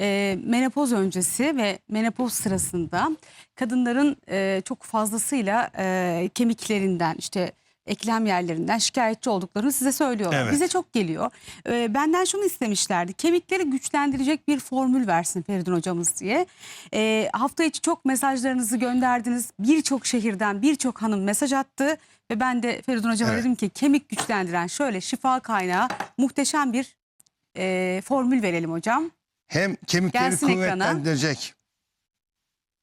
e, menopoz öncesi ve menopoz sırasında kadınların e, çok fazlasıyla e, kemiklerinden işte eklem yerlerinden şikayetçi olduklarını size söylüyorlar. Evet. Bize çok geliyor. E, benden şunu istemişlerdi. Kemikleri güçlendirecek bir formül versin Feridun hocamız diye. E, hafta içi çok mesajlarınızı gönderdiniz. Birçok şehirden birçok hanım mesaj attı. Ve ben de Feridun hocama Evet. dedim ki kemik güçlendiren şöyle şifa kaynağı muhteşem bir e, formül verelim hocam. Hem kemikleri Gelsin ekrana. kuvvetlendirecek,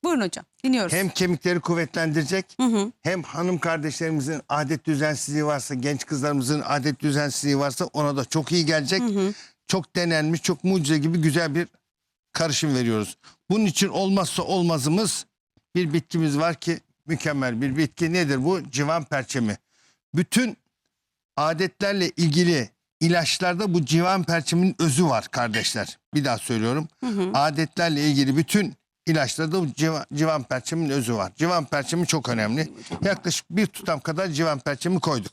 Buyurun hocam dinliyoruz. hem kemikleri kuvvetlendirecek, Hı hı. hem hanım kardeşlerimizin adet düzensizliği varsa, genç kızlarımızın adet düzensizliği varsa ona da çok iyi gelecek. Çok denenmiş, çok mucize gibi güzel bir karışım veriyoruz. Bunun için olmazsa olmazımız bir bitkimiz var ki mükemmel bir bitki. Nedir bu? Civan perçemi. Bütün adetlerle ilgili ilaçlarda bu civan perçeminin özü var kardeşler. Bir daha söylüyorum. Adetlerle ilgili bütün ilaçlarda bu civan, civan perçeminin özü var. Civan perçemi çok önemli. Yaklaşık bir tutam kadar civan perçemi koyduk.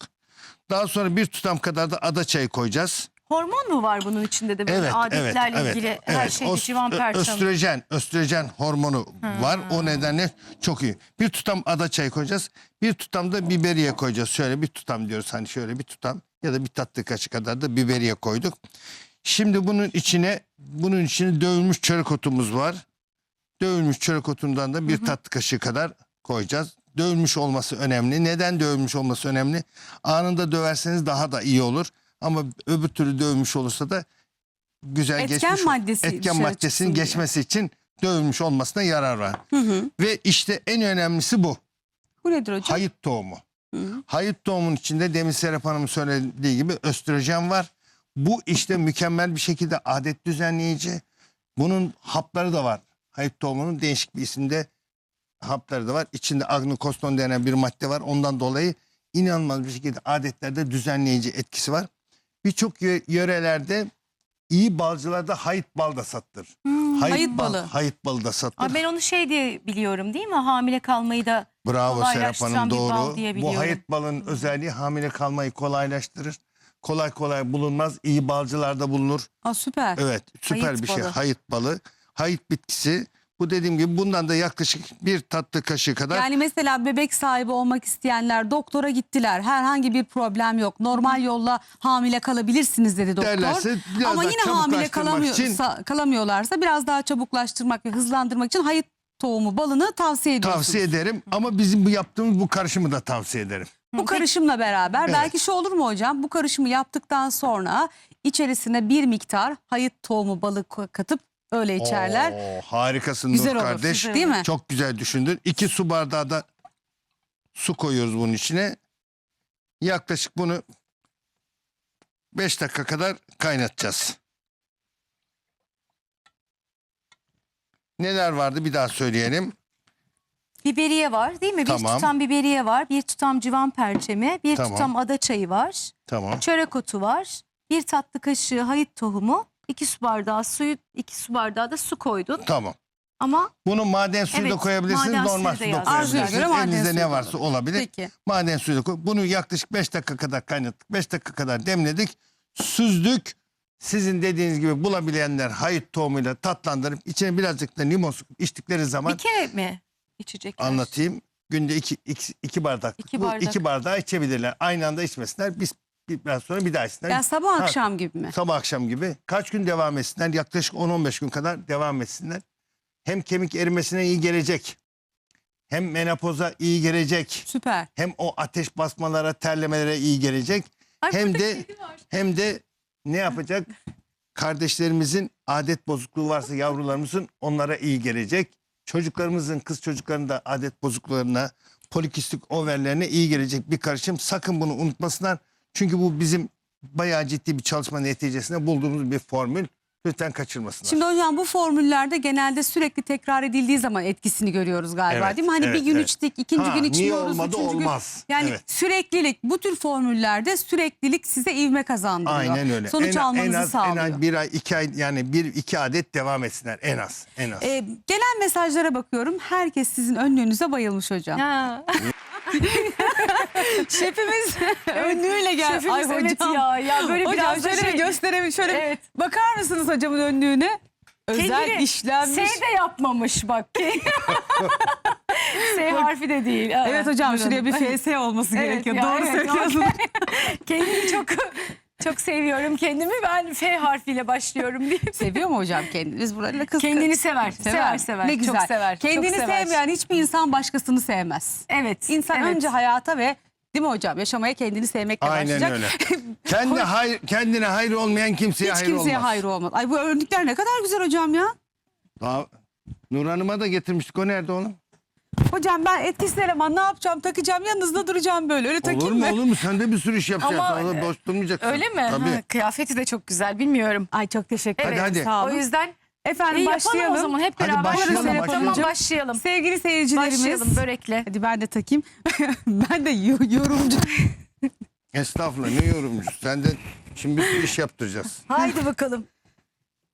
Daha sonra bir tutam kadar da ada çayı koyacağız. Hormon mu var bunun içinde de böyle Evet, adetlerle evet, ilgili evet, her evet. şeyde Öst- civan perçem. Östrojen, östrojen hormonu var. O nedenle çok iyi. Bir tutam ada çayı koyacağız. Bir tutam da biberiye koyacağız. Şöyle bir tutam diyoruz hani şöyle bir tutam ya da bir tatlı kaşık kadar da biberiye koyduk. Şimdi bunun içine bunun içine dövülmüş çörek otumuz var. Dövülmüş çörek otundan da bir tatlı kaşığı kadar koyacağız. Dövülmüş olması önemli. Neden dövülmüş olması önemli? Anında döverseniz daha da iyi olur. Ama öbür türlü dövülmüş olursa da güzel Etken geçmiş maddesi etken maddesinin diye. geçmesi için dövülmüş olmasına yarar var. Hı hı. Ve işte en önemlisi bu. Bu nedir hocam? Hayıt tohumu. Hı. Tohumunun içinde demin Serap Hanım'ın söylediği gibi östrojen var. Bu işte mükemmel bir şekilde adet düzenleyici. Bunun hapları da var. Hayıt tohumunun değişik bir isimde hapları da var. İçinde agnikoston denen bir madde var. Ondan dolayı inanılmaz bir şekilde adetlerde düzenleyici etkisi var. Birçok yö- yörelerde iyi balcılarda hayıt bal da satılır. Hmm, hayıt bal- balı. Hayıt balı da satılır. Aa, ben onu şey diye biliyorum değil mi? Hamile kalmayı da Bravo Serap Hanım doğru. Bu hayıt balın özelliği hamile kalmayı kolaylaştırır. Kolay kolay bulunmaz. İyi balcılarda bulunur. Aa, süper. Evet süper Hayıt bir şey. balı. Hayıt balı. Hayıt bitkisi. Bu dediğim gibi bundan da yaklaşık bir tatlı kaşığı kadar. Yani mesela bebek sahibi olmak isteyenler doktora gittiler. Herhangi bir problem yok. Normal yolla hamile kalabilirsiniz dedi doktor. Derlerse biraz Ama daha yine hamile çabuklaştırmak kalamıyorsa, kalamıyorlarsa biraz daha çabuklaştırmak ve hızlandırmak için hayıt tohumu balını tavsiye ediyorsunuz. tavsiye ederim. Ama bizim bu yaptığımız bu karışımı da tavsiye ederim. Bu karışımla beraber Evet. belki şu olur mu hocam? Bu karışımı yaptıktan sonra içerisine bir miktar hayıt tohumu balı ko- katıp öyle içerler. Oo, harikasın Güzel Nur olur. kardeş. Değil mi? Çok güzel düşündün. İki su bardağı da su koyuyoruz bunun içine. Yaklaşık bunu 5 dakika kadar kaynatacağız. Neler vardı bir daha söyleyelim. Biberiye var değil mi? Bir Tamam. tutam biberiye var, bir tutam civan perçemi, bir Tamam. tutam ada çayı var, Tamam. çörek otu var, bir tatlı kaşığı hayıt tohumu, iki su bardağı suyu, iki su bardağı da su koydun. Tamam. Ama Bunu maden suyu da Evet, koyabilirsiniz, maden normal suyu su da da yazdım. Arzuya koyabilirsiniz. göre maden Elinizde suyu ne da varsa olabilir. olabilir. Peki. Maden suyu da koy. Bunu yaklaşık 5 dakika kadar kaynattık. 5 dakika kadar demledik. Süzdük. Sizin dediğiniz gibi bulabilenler hayıt tohumuyla tatlandırıp içine birazcık da limon sıkıp içtikleri zaman bir kere mi içecekler? anlatayım. Günde iki, iki, iki bardak. İki bu bardak. iki bardağı içebilirler. Aynı anda içmesinler. Biz bir- biraz sonra bir daha içsinler. Ya sabah Ha, akşam gibi mi? Sabah akşam gibi. Kaç gün devam etsinler? Yaklaşık 10-15 gün kadar devam etsinler. Hem kemik erimesine iyi gelecek. Hem menopoza iyi gelecek. Süper. Hem o ateş basmalara, terlemelere iyi gelecek. Ay, hem burada de kedi var. hem de ne yapacak? Kardeşlerimizin adet bozukluğu varsa yavrularımızın onlara iyi gelecek. Çocuklarımızın kız çocuklarının da adet bozukluklarına, polikistik overlerine iyi gelecek bir karışım. Sakın bunu unutmasınlar. Çünkü bu bizim bayağı ciddi bir çalışma neticesinde bulduğumuz bir formül. Lütfen kaçırmasınlar. Şimdi hocam bu formüllerde genelde sürekli tekrar edildiği zaman etkisini görüyoruz galiba Evet, değil mi? Hani evet, bir gün evet. içtik, ikinci Ha, gün niye içmiyoruz, olmadı üçüncü gün. olmaz. Yani Evet. süreklilik bu tür formüllerde süreklilik size ivme kazandırıyor. Aynen öyle. Sonuç en, almanızı en az, sağlıyor. En az bir ay, iki ay yani bir iki adet devam etsinler en az. En az. Ee, gelen mesajlara bakıyorum. Herkes sizin önlüğünüze bayılmış hocam. Ha. Şefimiz önlüğüyle gel. Şefimiz Ay evet hocam. ya. Ya böyle hocam biraz şöyle şey- bir gösterelim. Şöyle Evet. bakar mısınız hocamın önlüğüne? Özel Kendini işlenmiş. S de yapmamış bak. S harfi de değil. Evet hocam şuraya bir. FS olması Evet gerekiyor. ya, Doğru evet, söylüyorsun. Kendimi çok çok seviyorum kendimi. Ben F harfiyle başlıyorum diye. Seviyor mu hocam kendini? Biz burada kız Kendini sever. Sever sever. Ne güzel. Çok sever. Kendini çok sever. sevmeyen hiçbir insan başkasını sevmez. Evet. İnsan evet. önce hayata ve değil mi hocam yaşamaya kendini sevmekle Aynen başlayacak. öyle. Kendi hayır, kendine hayır olmayan kimseye Hiç hayır kimseye olmaz. hayır olmaz. Ay bu örnekler ne kadar güzel hocam ya. Daha Nur Hanım'a da getirmiştik. O nerede oğlum? Hocam ben etkisiz eleman ne yapacağım takacağım yanınızda duracağım böyle öyle Olur takayım mu mı? olur mu? Sen de bir sürü iş yapacaksın. Ama, Orada boş durmayacaksın. Öyle mi? Tabii. Ha, kıyafeti de çok güzel. Bilmiyorum. Ay çok teşekkür Hadi, ederim hadi. sağ O yüzden Efendim iyi başlayalım. o zaman hep Hadi beraber. başlayalım, Tamam, başlayalım. Tamam başlayalım. Sevgili seyircilerimiz. Başlayalım börekle. Hadi ben de takayım. ben de yo- yorumcu. Estağfurullah ne yorumcu. Sen de şimdi bir sürü iş yaptıracağız. Haydi bakalım.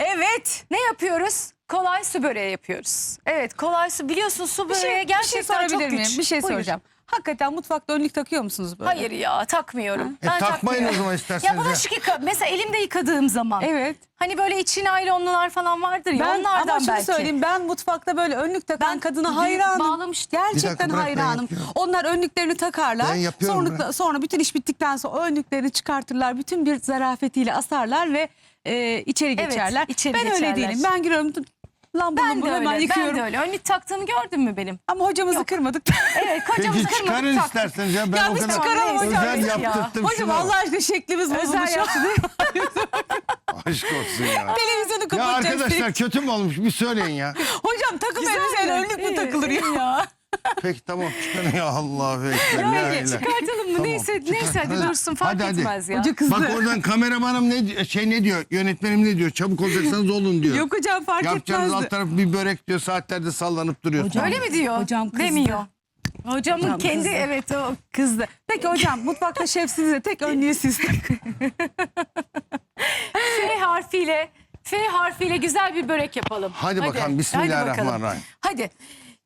Evet. Ne yapıyoruz? Kolay su böreği yapıyoruz. Evet kolay su biliyorsun su böreği şey, bir şey gerçekten sorabilir çok miyim? güç. Bir şey Buyur. soracağım. Hakikaten mutfakta önlük takıyor musunuz böyle? Hayır ya takmıyorum. E, takmayın o zaman isterseniz. Ya ya. bulaşık yıka mesela elimde yıkadığım zaman. Evet. Hani böyle için naylonlular falan vardır ya Ben onlardan ama şunu belki. söyleyeyim ben mutfakta böyle önlük takan Ben kadına hayranım. bağlamıştım. Bir Gerçekten dakika bırak, ben hayranım. yapıyorum. Onlar önlüklerini takarlar. Ben yapıyorum, sonra, bırak. sonra bütün iş bittikten sonra önlüklerini çıkartırlar. Bütün bir zarafetiyle asarlar ve e, içeri Evet, geçerler. içeri ben öyle geçerler. değilim. Ben giriyorum lambanın Ben de hemen öyle. yıkıyorum. Ben de öyle. Önlük taktığımı gördün mü benim? Ama hocamızı kırmadık. Evet Peki kocamızı çıkarın kırmadık taktık. isterseniz ya. Ben Ya o biz kadar çıkaralım hocam, özel ya. yaptırttım Hocam şunu. Allah aşkına şeklimiz Özel bozulmuş. yaptı. Aşk olsun ya. Televizyonu ya kapatacağız. arkadaşlar kötü mü olmuş bir söyleyin ya. Hocam takım elbiseyle önlük mü İyi, takılır ya? Peki tamam çıkarın ya Allah ekber. la ilahe. çıkartalım mı? Tamam, neyse neyse hadi dursun fark Hadi, hadi. etmez ya. Hoca kızdı. Bak oradan kameramanım ne şey ne diyor, yönetmenim ne diyor, çabuk olacaksanız olun diyor. Yok hocam fark Yapacağınız alt taraf bir börek diyor, saatlerde sallanıp duruyorsun. Öyle mi diyor? Hocam kızdı. Demiyor. Hocamın Hocam kendi kızdı. evet o Kızdı. Peki hocam mutfakta şefsiniz de tek önlüğü siz. F harfiyle F harfiyle güzel bir börek yapalım. Hadi bakalım, Bismillahirrahmanirrahim. Hadi.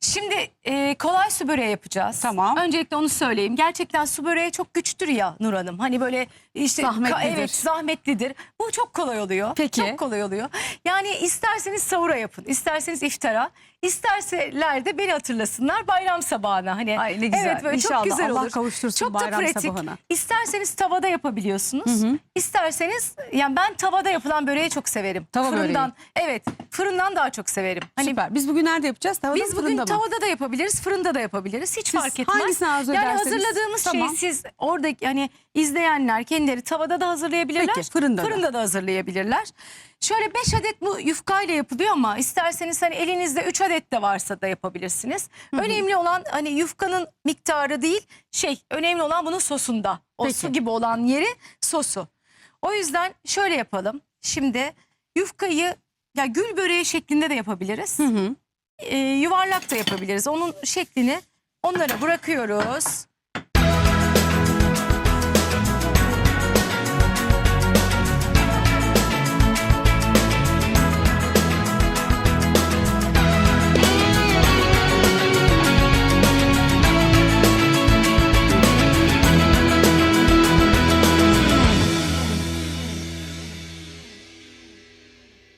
Şimdi e, kolay su böreği yapacağız. Tamam. Öncelikle onu söyleyeyim. Gerçekten su böreği çok güçtür ya Nur Hanım. Hani böyle işte Zahmetlidir. evet zahmetlidir. Bu çok kolay oluyor. Peki. Çok kolay oluyor. Yani isterseniz sahura yapın, isterseniz iftara, isterseler de beni hatırlasınlar bayram sabahına. Hani Ay ne güzel. Evet böyle İnşallah çok güzel Allah olur. kavuştursun çok da bayram pratik. sabahına. İsterseniz tavada yapabiliyorsunuz. İsterseniz yani ben tavada yapılan böreği çok severim. Tava fırından. Evet, fırından daha çok severim. Hani Süper. Biz bugün nerede yapacağız? Tavada biz mı, bugün mı? tavada da yapabiliriz, fırında da yapabiliriz. Hiç Siz fark etmez. hangisini arzu yani ederseniz, hazırladığımız tamam. şeyi siz orada yani izleyenler kendileri tavada da hazırlayabilirler. Peki, fırında da. da hazırlayabilirler. Şöyle 5 adet bu yufkayla yapılıyor ama isterseniz hani elinizde 3 adet de varsa da yapabilirsiniz. Önemli olan hani yufkanın miktarı değil şey önemli olan bunun sosunda. O Peki. su gibi olan yeri sosu. O yüzden şöyle yapalım. Şimdi yufkayı ya gül böreği şeklinde de yapabiliriz Hı hı. e, yuvarlak da yapabiliriz. Onun şeklini onlara bırakıyoruz.